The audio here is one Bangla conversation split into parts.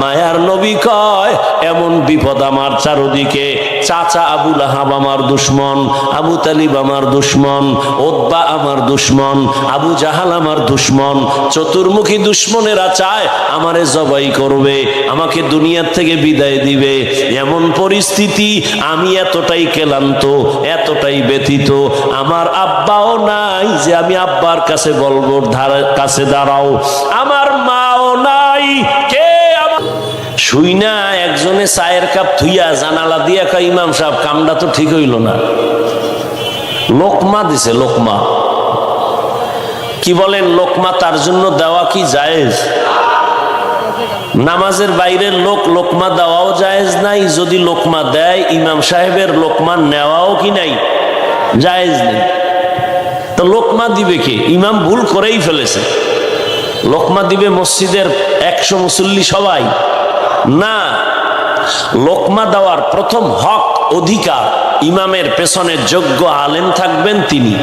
মায়ার নবী কয়, এমন বিপদ আমার চারদিকে। চাচা আবুল আহাব আমার দুশ্মন, আবু তালিব আমার দুশ্মন ওদ্বা আমার দুশ্মন, আবু জাহাল আমার দুশ্মন। চতুর্মুখী দুশ্মনেরা চায়, আমারে জবাই করবে, আমাকে দুনিয়ার থেকে বিদায় দিবে। এমন পরিস্থিতি আমি এতটাই ক্লান্ত, এতটাই ব্যথিত। আমার আব্বাও নাই যে আমি আব্বার কাছে বলব, ধারে, কাছে দাঁড়াও। আমার মাও নাই শুই না, একজনে চায়ের কাপ থুইয়া জানালা দিয়া কা ইমাম সাহেব, কামটা তো ঠিক হইল না। লোকমা দিছে, লোকমা। কি বলেন, লোকমা তার জন্য দেওয়া কি জায়েজ? নামাজের বাইরের লোক লোকমা দেওয়াও জায়েজ নাই, যদি লোকমা দেয়, ইমাম সাহেবের লোকমা নেওয়াও কি নাই? জায়েজ নেই। তো লোকমা দিবে কে? ইমাম ভুল করেই ফেলেছে। লোকমা দিবে মসজিদের একশো মুসল্লি সবাই। না। লোকমা দেওয়ার প্রথম হক, অধিকার, ইমামের পেছনে যোগ্য আলেম থাকবেন তিনি।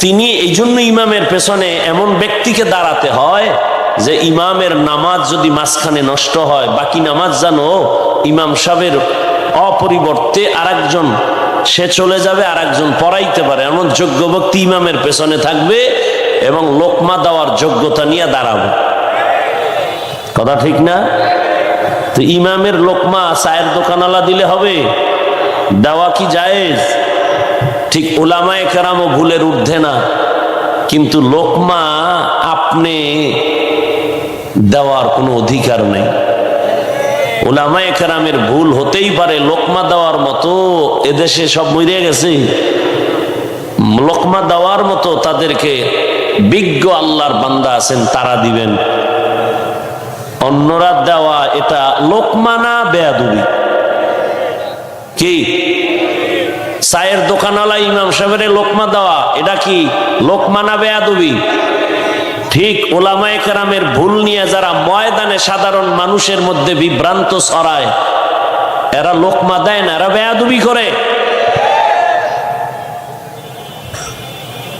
তিনি এই জন্য ইমামের পেছনে এমন ব্যক্তিকে দাঁড়াতে হয় যে ইমামের নামাজ যদি মাঝখানে নষ্ট হয়, বাকি নামাজ জানো, ইমাম সাহেবের অপরিবর্তে আরেকজন, সে চলে যাবে আর একজন পড়াইতে পারে। এমন যোগ্য ব্যক্তি ইমামের পেছনে থাকবে এবং লোকমা দেওয়ার যোগ্যতা নিয়ে দাঁড়াবে। কথা ঠিক না? তো ইমামের লোকমা চায়ের দোকানালা দিলে হবে? দেওয়া কি জায়েজ? ঠিক ওলামায় কেরামও ভুলের ঊর্ধ্বে না। কিন্তু লোকমা আপনি দেওয়ার কোনো অধিকার নেই। ওলামায় কেরামের ভুল হতেই পারে, লোকমা দেওয়ার মতো এদেশে সব মরে গেছে। লোকমা দেওয়ার মতো তাদেরকে বিজ্ঞ আল্লাহর বান্দা আছেন, তারা দিবেন। অন্যরা দেওয়া এটা লোকমানা বেয়াদুবি। কি? চায়ের দোকানওয়ালা ইমাম সাহেবের লোকমা দেওয়া, এটা কি? লোকমানা বেয়াদুবি। ঠিক ওলামায়ে কেরামের ভুল নিয়ে যারা ময়দানে সাধারণ মানুষের মধ্যে বিভ্রান্ত ছড়ায়, এরা লোকমা দেয় না, এরা বেয়াদুবি করে।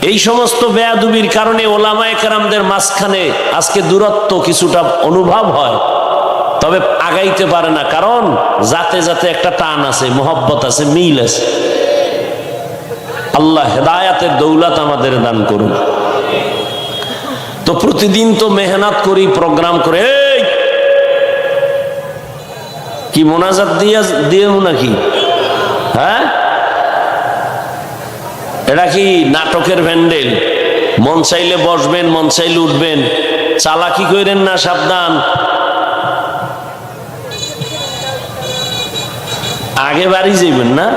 এই সমস্ত বেয়াদুবির কারণে ওলামায় কেরামদের মাঝখানে আজকে দূরত্ব কিছুটা অনুভব হয়। তবে আগাইতে পারে না, কারণ যাতে যাতে একটা টান আছে, মোহব্বত আছে, মিল আছে। আল্লাহ হেদায়াতের দৌলত আমাদের দান করুন। তো প্রতিদিন তো মেহনত করি, প্রোগ্রাম করে কি মোনাজাত দিয়ে দিয়েও নাকি? হ্যাঁ? এটা কি নাটকের ভ্যান্ডেল? মন চাইলে বসবেন, মন চাইলে উঠবেন। চালাকি করেন না, সাবধান। আগে বাড়ি যাইবেন না?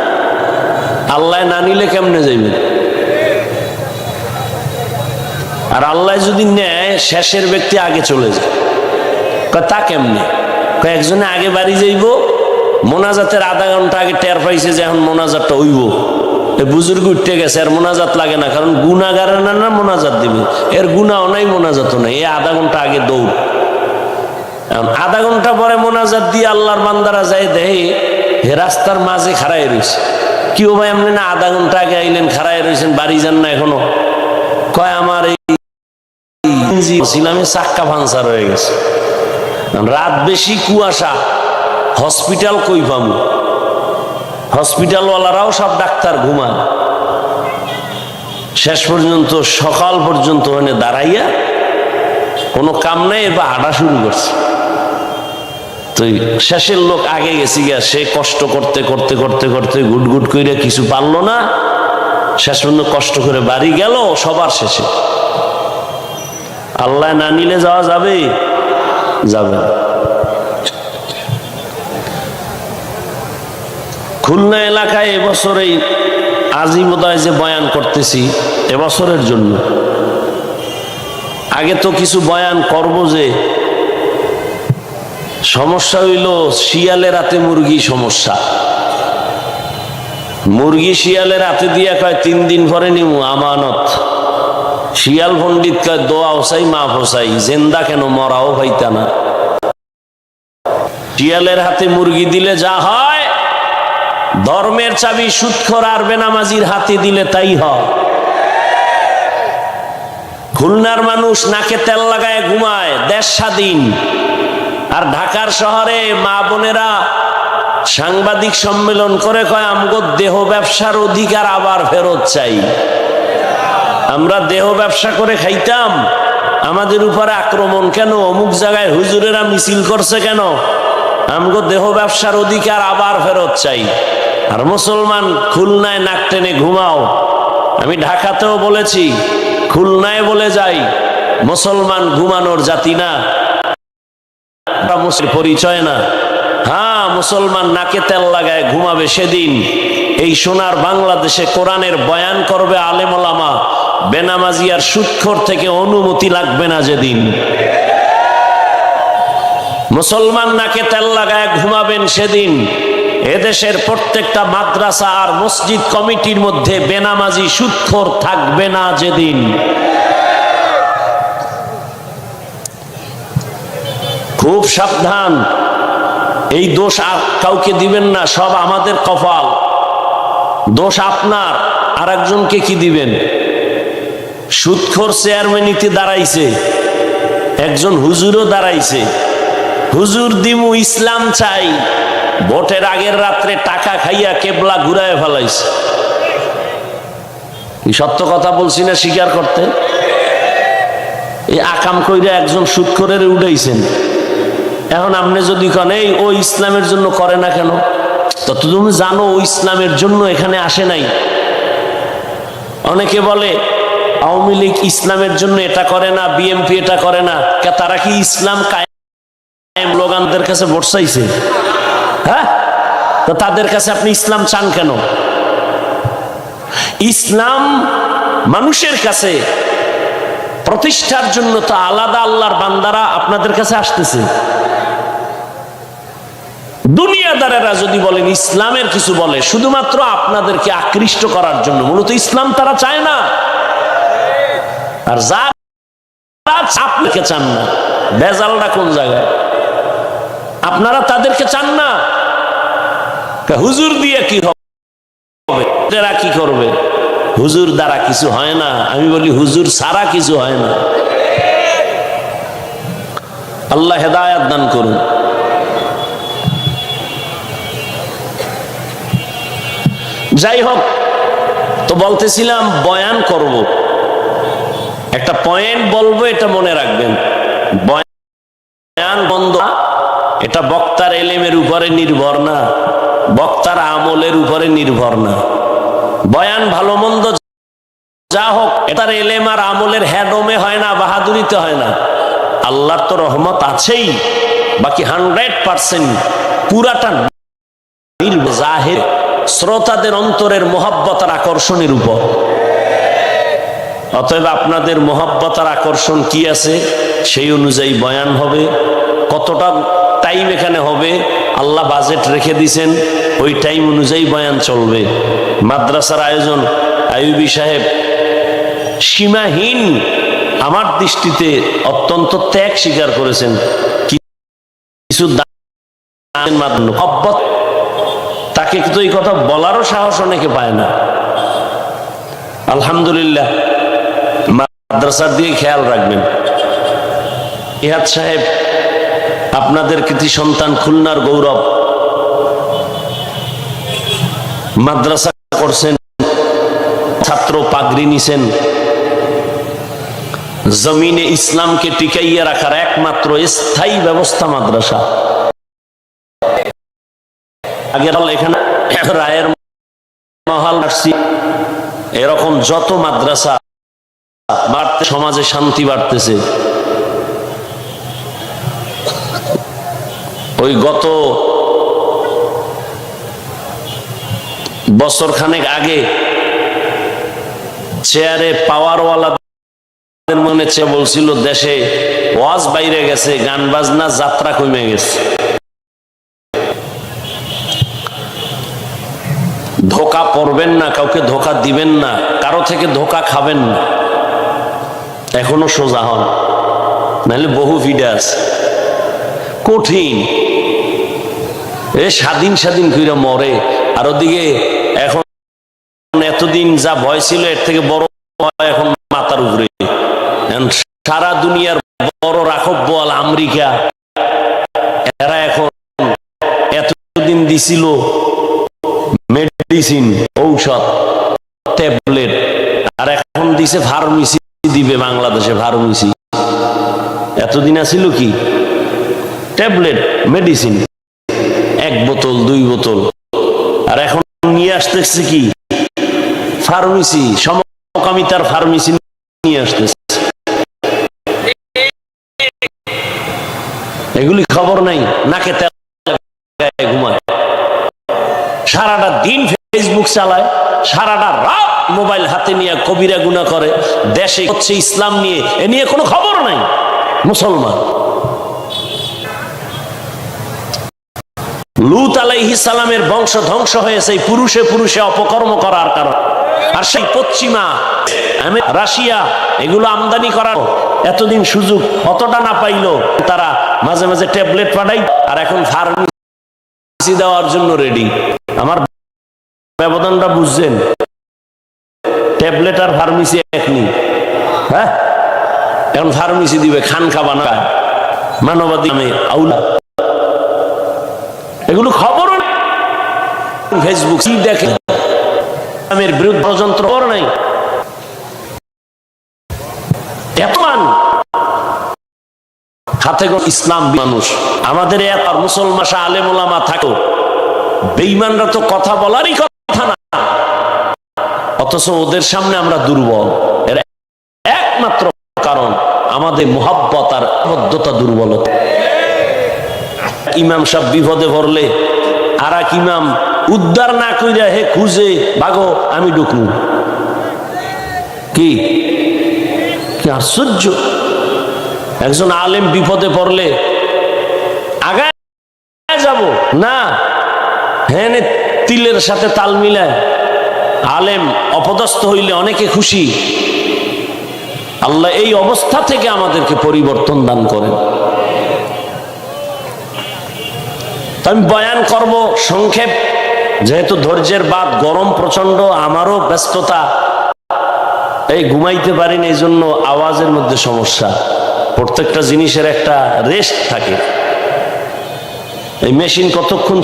আল্লাহ না নিলে কেমনে যাইবেন? আর আল্লাহ যদি নেয়, শেষের ব্যক্তি আগে চলে যায়। তা কেমনে? একজনে আগে বাড়ি যাইব, মোনাজাতের আধা ঘণ্টা আগে টের পাইছে যে এখন মোনাজাতটা হইব। বুজুর্গ উঠতে গেছে, আর মোনাজাত লাগে না, কারণ গুণাগারের না না মোনাজাত দিবে। এর গুণাও নাই, মোনাজাতও নাই। এ আধা ঘণ্টা আগে দৌড়। আধা ঘণ্টা পরে মোনাজাত দিয়ে আল্লাহর বান্দারা যায় দেহে হে রাস্তার মাঝে খাড়াই রয়েছে। কি ও ভাই আপনি না আধা ঘণ্টা আগে আইলেন খাড়াই রয়েছেন, বাড়ি যান না এখনও। কয়, আমার এই ছিলামে চাক্কা ভাঙসার হয়ে গেছে। রাত বেশি কুয়াশা, হসপিটাল কই পামু হসপিটালওয়ালারাও সব ডাক্তার ঘুমায়। শেষ পর্যন্ত, সকাল পর্যন্ত ওখানে দাঁড়াইয়া কোনো কাম নাই এবার হাঁটা শুরু করছে। তো শেষের লোক আগে গেছি গিয়া, সে কষ্ট করতে করতে করতে করতে গুট গুট করে কিছু পারল না। শেষ পর্যন্ত কষ্ট করে বাড়ি গেল, সবার শেষে। আল্লাহ না নিলে যাওয়া যাবে? যাবে না। খুলনা এলাকায় এবছর এই আজিমদায় যে বয়ান করতেছি, এবছরের জন্য। আগে তো কিছু বয়ান করব যে, সমস্যা হইল শিয়ালের হাতে মুরগি সমস্যা। মুরগি শিয়ালের হাতে দিয়া কয়, তিন দিন পরে নিমু, আমানত। শিয়াল পণ্ডিত কয়, দোয়া হোসাই মা হোসাই, জেন্দা কেন, মরাও ভাইতা না। শিয়ালের হাতে মুরগি দিলে যা হয় ধর্মের চাবি সুৎখর আর বেনামাজির হাতে দিলে তাই হয়। খুলনার মানুষ নাকে তেল লাগায় ঘুমায়, দেশ স্বাধীন। আর ঢাকার শহরে মা বোনেরা সাংবাদিক সম্মেলন করে কয়, আমগো দেহ ব্যবসার অধিকার আবার ফেরত চাই। আমরা দেহ ব্যবসা করে খাইতাম, আমাদের উপরে আক্রমণ কেন? অমুক জায়গায় হুজুরেরা মিছিল করছে কেন? আমগো দেহ ব্যবসার অধিকার আবার ফেরত চাই। আর মুসলমান খুলনায় নাক টেনে ঘুমাও। আমি ঢাকাতেও বলেছি, খুলনায় বলে যাই, মুসলমান ঘুমানোর জাতি না। পরিচয় না। হ্যাঁ মুসলমান নাকে তেল লাগায় ঘুমাবে সেদিন। এই সোনার বাংলাদেশে কোরআনের বয়ান করবে আলেমলামা। বেনামাজি আর সুৎখর থেকে অনুমতি লাগবে না যেদিন। মুসলমান নাকে তেল লাগায় ঘুমাবেন সেদিন। এদেশের প্রত্যেকটা মাদ্রাসা আর মসজিদ কমিটির মধ্যে বেনামাজি সুৎখর থাকবে না যেদিন। খুব সাবধান। এই দোষ আর কাউকে দিবেন না, সব আমাদের কপাল। দোষ আপনার আর একজনকে কি দিবেন? সুৎখর চেয়ারম্যানিতে দাঁড়াইছে, একজন হুজুরও দাঁড়াইছে। হুজুর দিমু ইসলাম চাই। ভোটের আগের রাত্রে টাকা খাইয়া কেবলা ঘুরায় ফেলাইছে। সত্য কথা বলছি না স্বীকার করতে? এই আকাম কইরা একজন সুৎখরের উঠাইছেন। এখন আপনি যদি কন, এই, ও ইসলামের জন্য করে না কেন? তো তুমি জানো ও ইসলামের জন্য এখানে আসে নাই। অনেকে বলে, আওয়ামী লীগ ইসলামের জন্য এটা করে না, বিএমপি এটা করে না। তারা কি ইসলাম কায়েম লোগানদের কাছে ভোট চাইছে? হ্যাঁ? তো তাদের কাছে আপনি ইসলাম চান কেন? ইসলাম মানুষের কাছে প্রতিষ্ঠার জন্য তো আলাদা আল্লাহর বান্দারা আপনাদের কাছে আসতেছে। দুনিয়াদারেরা যদি বলেন ইসলামের কিছু বলে, শুধুমাত্র আপনাদেরকে আকৃষ্ট করার জন্য, মূলত ইসলাম তারা চায় না। আর যারা আপনাকে চান না, বেজালটা কোন জায়গায়? আপনারা তাদেরকে চান না? হুজুর দিয়ে কি হবে? কি করবে? হুজুর দ্বারা কিছু হয় না। আমি বলি, হুজুর সারা কিছু হয় না। আল্লাহ হেদায়াত দান করুন। যাই হোক, তো বলতেছিলাম, বয়ান করব। একটা পয়েন্ট বলব, এটা মনে রাখবেন। বয়ান বন্ধ, এটা বক্তার এলেমের উপরে নির্ভর না। বক্তার আমলের উপরে নির্ভর না। বয়ান ভালো মন্দ যা হোক, এটার এলেম আর আমলের হ্যাডমে হয় না, বাহাদুরিতে হয় না। আল্লাহর তো রহমত আছেই, বাকি হান্ড্রেড পার্সেন্ট পুরাটা জাহের শ্রোতাদের অন্তরের মোহাব্বত আর আকর্ষণের উপর। অতএব আপনাদের মোহাব্বত আর আকর্ষণ কি আছে? সেই অনুযায়ী বয়ান হবে। কতটা টাইম এখানে হবে? আল্লাহ বাজেট রেখে দিছেন, ওই টাইম অনুযায়ী বয়ান চলবে। মাদ্রাসার আয়োজন আয়ুবী সাহেব, সীমাহীন আমার দৃষ্টিতে অত্যন্ত ত্যাগ স্বীকার করেছেন। কিছু তাকে কিন্তু এই কথা বলারও সাহস অনেকে পায় না। আলহামদুলিল্লাহ মাদ্রাসার দিয়ে খেয়াল রাখবেন। ইহাদ সাহেব আপনাদের কৃতি সন্তান খুলনার গৌরব। মাদ্রাসা করছেন, ছাত্র পাগড়ি নিছেন। জমিনে ইসলামকে টিকাইয়া রাখার একমাত্র স্থায়ী ব্যবস্থা মাদ্রাসা। রায়ের মহাল এরকম যত মাদ্রাসা, বাড়তে সমাজে শান্তি বাড়তেছে। ওই গত বছর খানেক আগে চেয়ারে পাওয়ারওয়ালাদের মনে চেয়ে বলছিল, দেশে ওয়াজ বাইরে গেছে, গান বাজনা, যাত্রা কমে গেছে। ধোকা পড়বেন না, কাউকে ধোকা দিবেন না, কারও থেকে ধোকা খাবেন না। এখনও সোজা হন। নাহলে বহু ভিডা আছে। কঠিন। এ স্বাধীন স্বাধীন কইরা মরে। আর ওদিকে এখন এতদিন যা ভয় ছিল, এর থেকে বড় এখন মাথার উপরে। সারা দুনিয়ার বড় রাখব বল আমেরিকা, এরা এখন এতদিন দিছিল মেডিসিন, ঔষধ, ট্যাবলেট, আর এখন দিছে ফার্মেসি, দিবে বাংলাদেশে ফার্মেসি। এতদিন আছিল কি? Tablet, medicine. বোতল, দুই বোতল। আর এখন নিয়ে আসতেছে কি? ফার্মেসি, সমকামিতার ফার্মেসি নিয়ে আসতেছে। এগুলি খবর নাই, নাকে ঘুমায়। সারাটা দিন ফেসবুক চালায়, সারাটা রাত মোবাইল হাতে নিয়ে কবিরা গুণা করে। দেশে হচ্ছে ইসলাম নিয়ে, এ নিয়ে কোনো খবর নাই, মুসলমান। লুত আলাইহি সালামের বংশ ধ্বংস হয়েছে পুরুষে পুরুষে অপকর্ম করার কারণ। আর সেই পশ্চিমা রাশিয়া, এগুলো আমদানি করার এতদিন সুযোগ অতটা না পাইলো। তারা মাঝে মাঝে ট্যাবলেট পাঠাই আর এখন ফার্মেসি দেওয়ার জন্য রেডি আমার ব্যবধানটা বুঝছেন? ট্যাবলেট আর ফার্মেসি একনি হ্যাঁ? এখন ফার্মেসি দিবে, খান খাবা না। মানবাদী আউলা। এগুলো খবর ফেসবুক কি দেখে? ইসলামের বিরুদ্ধে ষড়যন্ত্র খবর নাই। ইসলাম মানুষ। আমাদের এত মুসলমান থাকো বেইমানরা তো কথা বলারই কথা না। অথচ ওদের সামনে আমরা দুর্বল। একমাত্র কারণ আমাদের মোহাব্বত আর দুর্বলতা। ইমাম সাহেব বিপদে পড়লে আর এক ইমাম উদ্ধার না কইরা হে খুঁজে ভাগো আমি ঢুকু কি? কি আশ্চর্য? একজন আলেম বিপদে পড়লে আগায় যাব? না। হ্যাঁ তিলের সাথে তাল মিলায়। আলেম অপদস্থ হইলে অনেকে খুশি। আল্লাহ এই অবস্থা থেকে আমাদেরকে পরিবর্তন দান করেন। আমি বয়ান করব সংক্ষেপ। যেহেতু ধৈর্যের বাদ, গরম প্রচণ্ড আমারও ব্যস্ততা। এই ঘুমাইতে পারি না এই জন্য আওয়াজের মধ্যে সমস্যা। প্রত্যেকটা জিনিসের একটা রেস্ট থাকে। এই মেশিন কতক্ষণ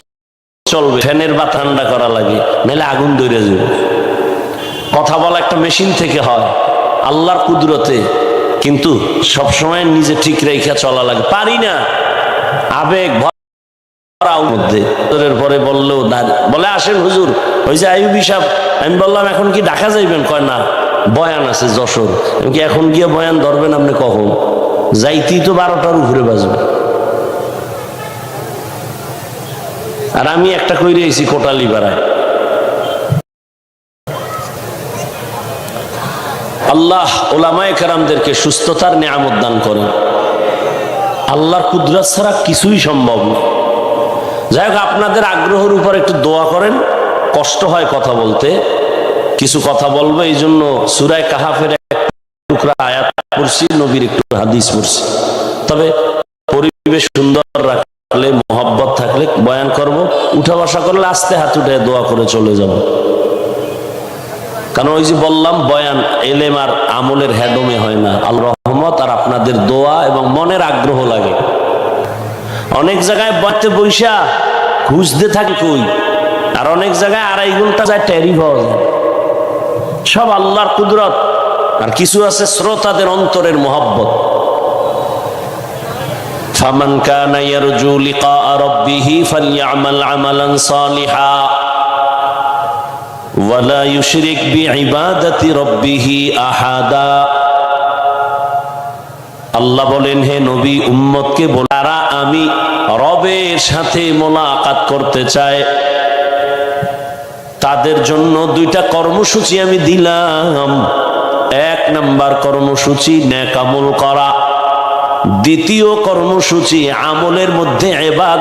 চলবে? ফ্যানের বা ঠান্ডা করা লাগে, নাহলে আগুন ধরে যাবে। কথা বলা একটা মেশিন থেকে হয়, আল্লাহর কুদরতে। কিন্তু সবসময় নিজে ঠিক রেখা চলা লাগে। পারি না। আবেগ পরে বললেও না- বলে, আসেন হুজুর। ওই যে আইবি সাহেব আমি বললাম, এখন কি যাইবেন? কয়, না, বয়ান আছে যশোর। কি এখন গিয়ে বয়ান ধরবেন আপনি কখন? যাইতেই তো বারোটার উপরে বাজবে। আর আমি একটা কইরে এসি কোটালি বাড়ায় আল্লাহ ওলামায়ে কেরামদেরকে সুস্থতার নিয়ামত দান করেন। আল্লাহর কুদরত ছাড়া কিছুই সম্ভব না। যাই হোক আপনাদের আগ্রহের উপর একটু দোয়া করেন। কষ্ট হয় কথা বলতে। কিছু কথা বলব, এই জন্য সুরায় কাহাফের টুকরা আয়াত পড়ছি, নবীর একটু হাদিস পড়ছি। তবে পরিবেশ সুন্দর রাখলে, মোহব্বত থাকলে বয়ান করব। উঠা বসা করলে আস্তে হাত উঠে দোয়া করে চলে যাব। কারণ ওই যে বললাম, বয়ান এলেম আর আমলের হ্যাডমে হয় না। আল্লাহ রহমত আর আপনাদের দোয়া এবং মনের আগ্রহ লাগে। অনেক জায়গায় বাড়তে বৈশা খুঁজতে থাকে কই? আর অনেক জায়গায় আড়াই ঘণ্টা যায় টেরি পাওয়া যায়। সব আল্লাহর কুদরত। আর কিছু আছে শ্রোতাদের অন্তরের মোহাব্বত। ফামান কানা ইয়ারজু লিকা রাব্বিহি ফালইআমাল আমালান সালিহা। ওয়ালা ইউশরিক বিইবাদাতি রাব্বিহি আহাদা। আল্লাহ বলেন, হে নবী, উম্মতকে বলারা আমি রবের সাথে মোলাকাত করতে চায় তাদের জন্য দুইটা কর্মসূচি আমি দিলাম। এক নাম্বার কর্মসূচি ন্যাকামল করা। দ্বিতীয় কর্মসূচি, আমলের মধ্যে এবাদ